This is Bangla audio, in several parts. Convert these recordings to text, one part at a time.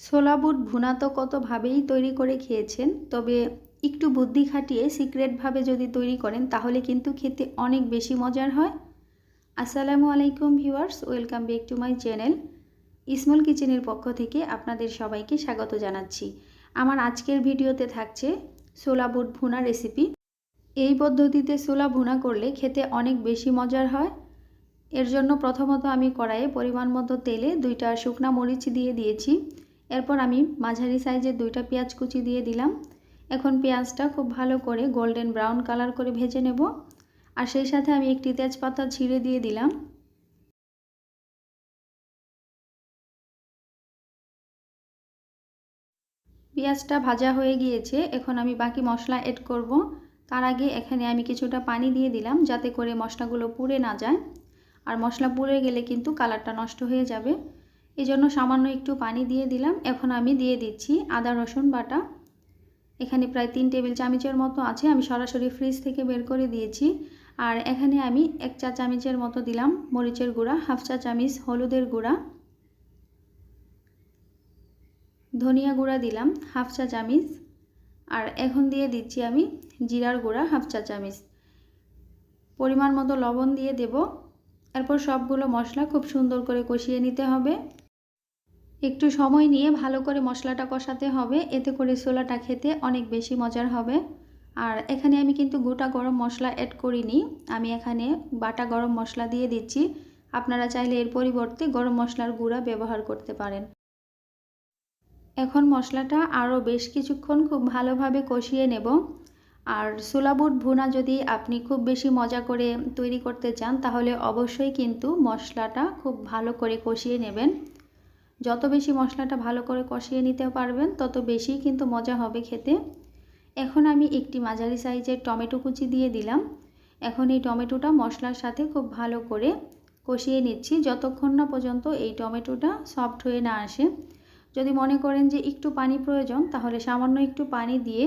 ছোলা বুট ভুনা তো কতভাবেই তৈরি করে খেয়েছেন, তবে একটু বুদ্ধি খাটিয়ে সিক্রেটভাবে যদি তৈরি করেন, তাহলে কিন্তু খেতে অনেক বেশি মজার হয়। আসসালামু আলাইকুম viewers, welcome back to my channel. Ismal কিচেনের পক্ষ থেকে আপনাদের সবাইকে স্বাগত জানাচ্ছি। আমার আজকের ভিডিওতে থাকছে ছোলা বুট ভুনা রেসিপি। এই পদ্ধতিতে ছোলা ভুনা করলে খেতে অনেক বেশি মজার হয়। এর জন্য প্রথমত আমি কড়াইয়ে পরিমাণ মতো তেলে দুইটা শুকনা মরিচ দিয়ে দিয়েছি। এরপর আমি মাঝারি সাইজের দুইটা পেঁয়াজ কুচি দিয়ে দিলাম। এখন পেঁয়াজটা খুব ভালো করে গোল্ডেন ব্রাউন কালার করে ভেজে নেব। আর সেই সাথে আমি একটি তেজপাতা ছিঁড়ে দিয়ে দিলাম। পেঁয়াজটা ভাজা হয়ে গিয়েছে, এখন আমি বাকি মশলা এড করব। তার আগে এখানে আমি কিছুটা পানি দিয়ে দিলাম যাতে করে মশলাগুলো পুড়ে না যায়। আর মশলা পুড়ে গেলে কিন্তু কালারটা নষ্ট হয়ে যাবে। এই জন্য সামান্য একটু পানি দিয়ে দিলাম। এখন আমি দিয়ে দিচ্ছি আদা, রসুন বাটা। এখানে প্রায় তিন টেবিল চামচের মতো আছে। আমি সরাসরি ফ্রিজ থেকে বের করে দিয়েছি। আর এখানে আমি এক চা চামচের মতো দিলাম মরিচের গুঁড়া, হাফ চা চামচ হলুদের গুঁড়া। ধনিয়া গুঁড়া দিলাম হাফ চা চামচ। আর এখন দিয়ে দিচ্ছি আমি জিরার গুঁড়া হাফ চা চামচ। পরিমাণ মতো লবণ দিয়ে দেব। এরপর সবগুলো মশলা খুব সুন্দর করে কষিয়ে নিতে হবে। একটু সময় নিয়ে ভালো করে মশলাটা কষাতে হবে। এতে করে ছোলাটা খেতে অনেক বেশি মজার হবে। আর এখানে আমি কিন্তু গোটা গরম মশলা অ্যাড করিনি। আমি এখানে বাটা গরম মশলা দিয়ে দিচ্ছি। আপনারা চাইলে এর পরিবর্তে গরম মশলার গুঁড়া ব্যবহার করতে পারেন। এখন মশলাটা আরও বেশ কিছুক্ষণ খুব ভালোভাবে কষিয়ে নেব। আর সোলাবুট ভুনা যদি আপনি খুব বেশি মজা করে তৈরি করতে চান, তাহলে অবশ্যই কিন্তু মশলাটা খুব ভালো করে কষিয়ে নেবেন। যত বেশি মশলাটা ভালো করে কষিয়ে নিতে পারবেন, তত বেশি কিন্তু মজা হবে খেতে। এখন আমি একটি মাঝারি সাইজের টমেটো কুচি দিয়ে দিলাম। এখন এই টমেটোটা মশলার সাথে খুব ভালো করে কষিয়ে নিচ্ছি। যতক্ষণ না পর্যন্ত এই টমেটোটা সফট হয়ে না আসে। যদি মনে করেন যে একটু পানি প্রয়োজন, তাহলে সামান্য একটু পানি দিয়ে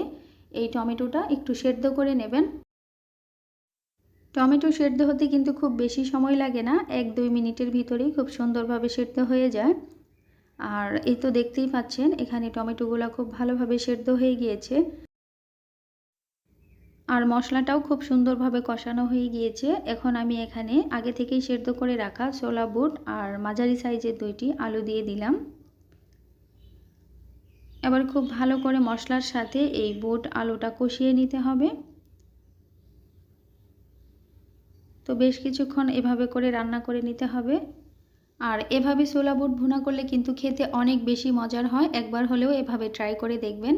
এই টমেটোটা একটু সেদ্ধ করে নেবেন। টমেটো সেদ্ধ হতে কিন্তু খুব বেশি সময় লাগে না। এক দুই মিনিটের ভিতরেই খুব সুন্দরভাবে সেদ্ধ হয়ে যায়। আর এই তো দেখতেই পাচ্ছেন, এখানে টমেটোগুলো খুব ভালোভাবে সেদ্ধ হয়ে গিয়েছে। আর মশলাটাও খুব সুন্দরভাবে কষানো হয়ে গিয়েছে। এখন আমি এখানে আগে থেকেই সেদ্ধ করে রাখা ছোলা বুট আর মাঝারি সাইজের দুইটি আলু দিয়ে দিলাম। এবার খুব ভালো করে মশলার সাথে এই বুট আলুটা কষিয়ে নিতে হবে। তো বেশ কিছুক্ষণ এভাবে করে রান্না করে নিতে হবে। আর এভাবে ছোলা বুট ভুনা করলে কিন্তু খেতে অনেক বেশি মজার হয়। একবার হলেও এভাবে ট্রাই করে দেখবেন।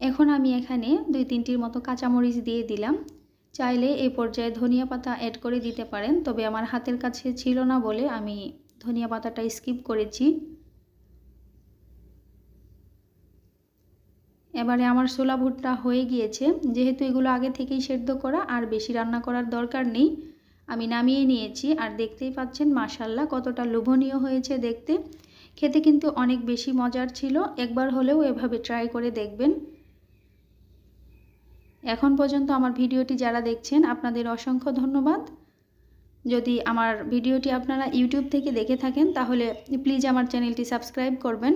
এখন আমি এখানে দুই তিনটির মতো কাঁচামরিচ দিয়ে দিলাম। চাইলে এ পর্যায়ে ধনিয়া পাতা অ্যাড করে দিতে পারেন। তবে আমার হাতের কাছে ছিল না বলে আমি ধনিয়া পাতাটা স্কিপ করেছি। এবারে আমার ছোলা ভুট্টা হয়ে গিয়েছে। যেহেতু এগুলো আগে থেকেই সেদ্ধ করা, আর বেশি রান্না করার দরকার নেই আমি নামিয়ে নিয়েছি। আর দেখতেই পাচ্ছেন মাসাল্লাহ কতটা লোভনীয় হয়েছে দেখতে। খেতে কিন্তু অনেক বেশি মজার ছিল। একবার হলেও এভাবে ট্রাই করে দেখবেন। এখন পর্যন্ত আমার ভিডিওটি যারা দেখছেন, আপনাদের অসংখ্য ধন্যবাদ। যদি আমার ভিডিওটি আপনারা ইউটিউব থেকে দেখে থাকেন, তাহলে প্লিজ আমার চ্যানেলটি সাবস্ক্রাইব করবেন।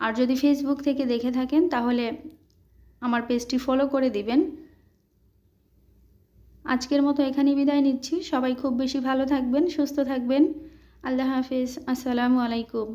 আর যদি ফেসবুক থেকে দেখে থাকেন, তাহলে আমার পেজটি ফলো করে দিবেন। আজকের মতো এখানেই বিদায় নিচ্ছি। সবাই খুব বেশি ভালো থাকবেন, সুস্থ থাকবেন। আল্লাহ হাফিজ। আসসালামু আলাইকুম।